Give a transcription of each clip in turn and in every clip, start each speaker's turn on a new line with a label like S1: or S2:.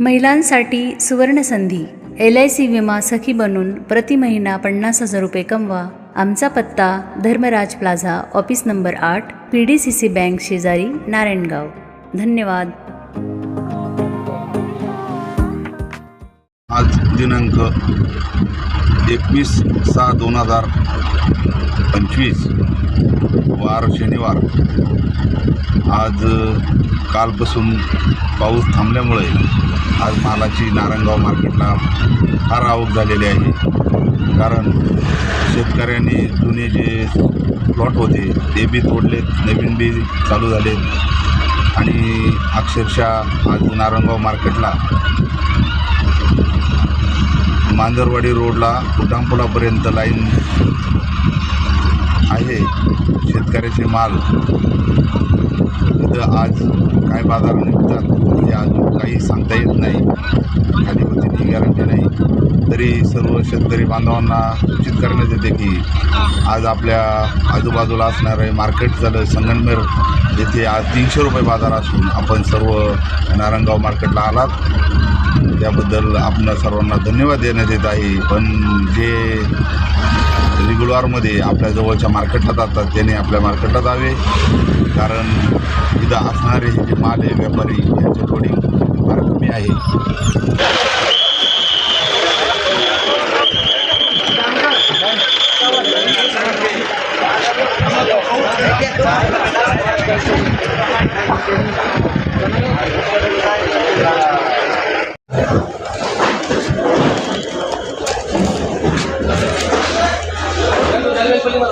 S1: महिलांसाठी सुवर्णसंधी. L I C विमा सखी बनून प्रति महिना पन्नास हजार रुपये कमवा. आमचा पत्ता धर्मराज प्लाझा ऑफिस नंबर आठ P D C C bank शेजारी नारायणगाव. धन्यवाद.
S2: आज दिनांक एकवीस सहा दोन हजार पंचवीस वार शनिवार. आज कालपासून पाऊस थांबल्यामुळे आज मालाची नारायणगाव मार्केटला फार आवक झालेली आहे. कारण शेतकऱ्यांनी जुने जे प्लॉट होते ते बी तोडलेत नवीन बी चालू झालेत. आणि अक्षरशः आज नारायणगाव मार्केटला मांजरवाडी रोडला उड्डाणपुलापर्यंत लाईन आहे. शेतकऱ्याचे माल इथं आज काय बाजार निघतात हे अजून काही सांगता येत नाही. खाली होती गॅरंटी नाही. तरी सर्व शेतकरी बांधवांना सूचित करण्यात येते की आज आपल्या आजूबाजूला असणारे मार्केट झालं संगमनेर येथे आज तीनशे रुपये बाजार असून आपण सर्व नारायणगाव मार्केटला आलात. त्याबद्दल आपणा सर्वांना धन्यवाद देण्यात येत आहे. पण जे रेग्युलरमध्ये आपल्या जवळच्या मार्केटला जातात त्याने आपल्या मार्केटला जावे. कारण इथं असणारे जे माल आहे व्यापारी यांचे लोडिंग फार कमी आहे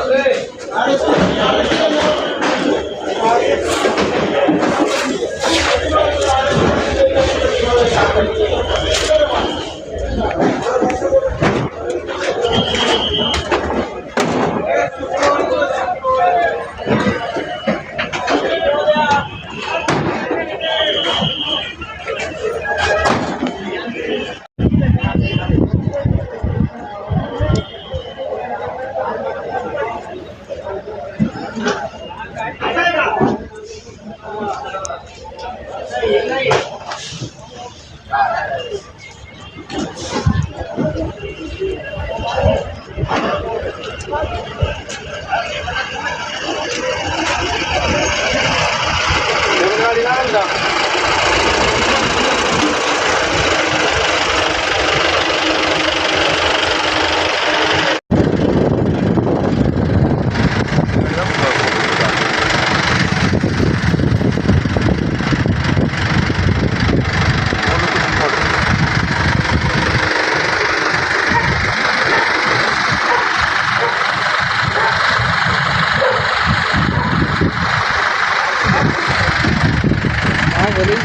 S2: Hey! Gracias. বলেই